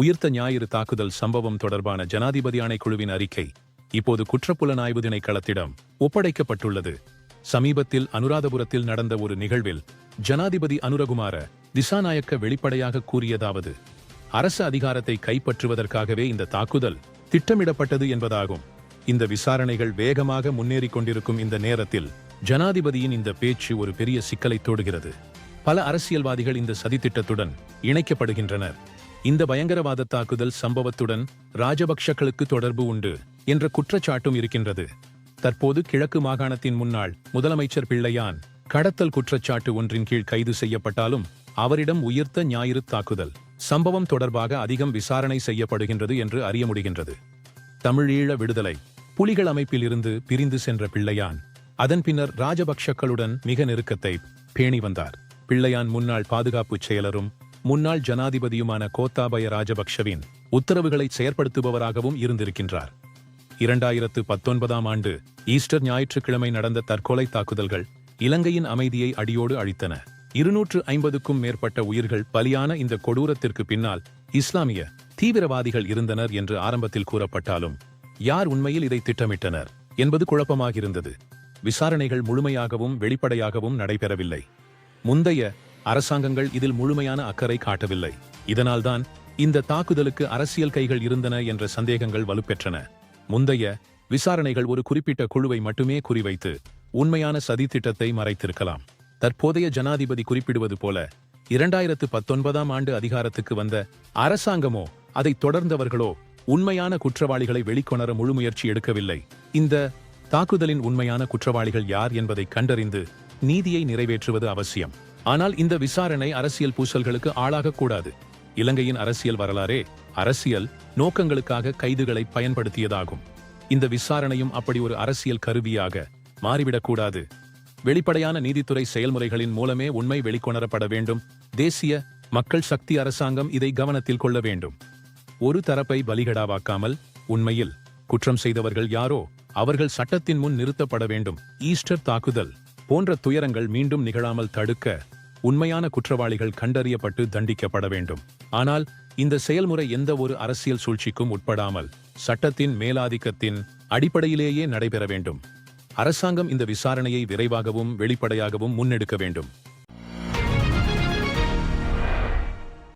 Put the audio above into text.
உயிர்த்த ஞாயிறு தாக்குதல் சம்பவம் தொடர்பான ஜனாதிபதி ஆணைக்குழுவின் அறிக்கை இப்போது குற்றப்புலனாய்வு திணைக்களத்திடம் ஒப்படைக்கப்பட்டுள்ளது. சமீபத்தில் அனுராதபுரத்தில் நடந்த ஒரு நிகழ்வில் ஜனாதிபதி அனுரகுமார திசாநாயக்க வெளிப்படையாக கூறியதாவது அரச அதிகாரத்தை கைப்பற்றுவதற்காகவே இந்த தாக்குதல் திட்டமிடப்பட்டது என்பதாகும். இந்த விசாரணைகள் வேகமாக முன்னேறிக் கொண்டிருக்கும் இந்த நேரத்தில் ஜனாதிபதியின் இந்த பேச்சு ஒரு பெரிய சிக்கலை தோடுகிறது. பல அரசியல்வாதிகள் இந்த சதித்திட்டத்துடன் இணைக்கப்படுகின்றனர். இந்த பயங்கரவாத தாக்குதல் சம்பவத்துடன் ராஜபக்ஷக்களுக்கு தொடர்பு உண்டு என்ற குற்றச்சாட்டும் இருக்கின்றது. தற்போது கிழக்கு மாகாணத்தின் முன்னாள் முதலமைச்சர் பிள்ளையான் கடத்தல் குற்றச்சாட்டு ஒன்றின் கீழ் கைது செய்யப்பட்டாலும் அவரிடம் உயிர்த்த ஞாயிறு தாக்குதல். சம்பவம் தொடர்பாக அதிகம் விசாரணை செய்யப்படுகின்றது என்று அறிய முடிகின்றது. தமிழீழ விடுதலை புலிகள் அமைப்பில் இருந்து பிரிந்து சென்ற பிள்ளையான் அதன் பின்னர் ராஜபக்ஷக்களுடன் மிக நெருக்கத்தை பேணி வந்தார். பிள்ளையான் முன்னாள் பாதுகாப்பு செயலரும் முன்னாள் ஜனாதிபதியுமான கோத்தாபய ராஜபக்ஷவின் உத்தரவுகளை செயற்படுத்துபவராகவும் இருந்திருக்கின்றார். இரண்டாயிரத்து பத்தொன்பதாம் ஆண்டு ஈஸ்டர் ஞாயிற்றுக்கிழமை நடந்த தற்கொலை தாக்குதல்கள் இலங்கையின் அமைதியை அடியோடு அழித்தன. இருநூற்று ஐம்பதுக்கும் மேற்பட்ட உயிர்கள் பலியான இந்த கொடூரத்திற்கு பின்னால் இஸ்லாமிய தீவிரவாதிகள் இருந்தனர் என்று ஆரம்பத்தில் கூறப்பட்டாலும் யார் உண்மையில் இதை திட்டமிட்டனர் என்பது குழப்பமாக இருந்தது விசாரணைகள் முழுமையாகவும் வெளிப்படையாகவும் நடைபெறவில்லை. முந்தைய அரசாங்கங்கள் இதில் முழுமையான அக்கறை காட்டவில்லை. இதனால்தான் இந்த தாக்குதலுக்கு அரசியல் கைகள் இருந்தன என்ற சந்தேகங்கள் வலுப்பெற்றன. முந்தைய விசாரணைகள் ஒரு குறிப்பிட்ட குழுவை மட்டுமே குறிவைத்து உண்மையான சதி திட்டத்தை மறைத்திருக்கலாம். தற்போதைய ஜனாதிபதி குறிப்பிடுவது போல இரண்டாயிரத்து பத்தொன்பதாம் ஆண்டு அதிகாரத்துக்கு வந்த அரசாங்கமோ அதை தொடர்ந்தவர்களோ உண்மையான குற்றவாளிகளை வெளிக்கொணர முழு முயற்சி எடுக்கவில்லை. இந்த தாக்குதலின் உண்மையான குற்றவாளிகள் யார் என்பதை கண்டறிந்து நீதியை நிறைவேற்றுவது அவசியம். ஆனால் இந்த விசாரணை அரசியல் பூசல்களுக்கு ஆளாகக்கூடாது இலங்கையின் அரசியல் வரலாறே அரசியல் நோக்கங்களுக்காக கைதுகளை பயன்படுத்தியதாகும். இந்த விசாரணையும் அப்படி ஒரு அரசியல் கருவியாக மாறிவிடக்கூடாது வெளிப்படையான நீதித்துறை செயல்முறைகளின் மூலமே உண்மை வெளிக்கொணரப்பட வேண்டும். தேசிய மக்கள் சக்தி அரசாங்கம் இதை கவனத்தில் கொள்ள வேண்டும். ஒரு தரப்பை பலிகடாவாக்காமல் உண்மையில் குற்றம் செய்தவர்கள் யாரோ அவர்கள் சட்டத்தின் முன் நிறுத்தப்பட வேண்டும். ஈஸ்டர் தாக்குதல் போன்ற துயரங்கள் மீண்டும் நிகழாமல் தடுக்க உண்மையான குற்றவாளிகள் கண்டறியப்பட்டு தண்டிக்கப்பட வேண்டும். ஆனால் இந்த செயல்முறை எந்த ஒரு அரசியல் சூழ்ச்சிக்கும் உட்படாமல் சட்டத்தின் மேலாதிக்கத்தின் அடிப்படையிலேயே நடைபெற வேண்டும். அரசாங்கம் இந்த விசாரணையை விரைவாகவும் வெளிப்படையாகவும் முன்னெடுக்க வேண்டும்.